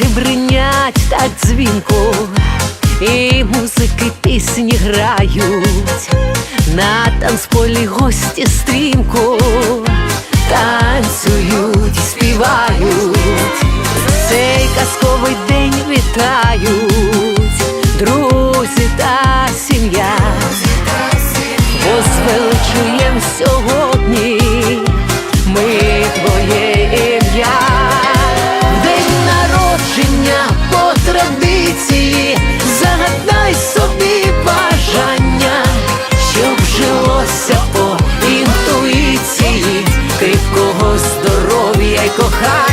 Птахи бринять так дзвінко, і музики пісні грають, на танцполі гості стрімко танцюють співають, цей казковий день вітають, друзі та сім'я, возвеличуєм сьогодні. ти кого здоров'я й кохання.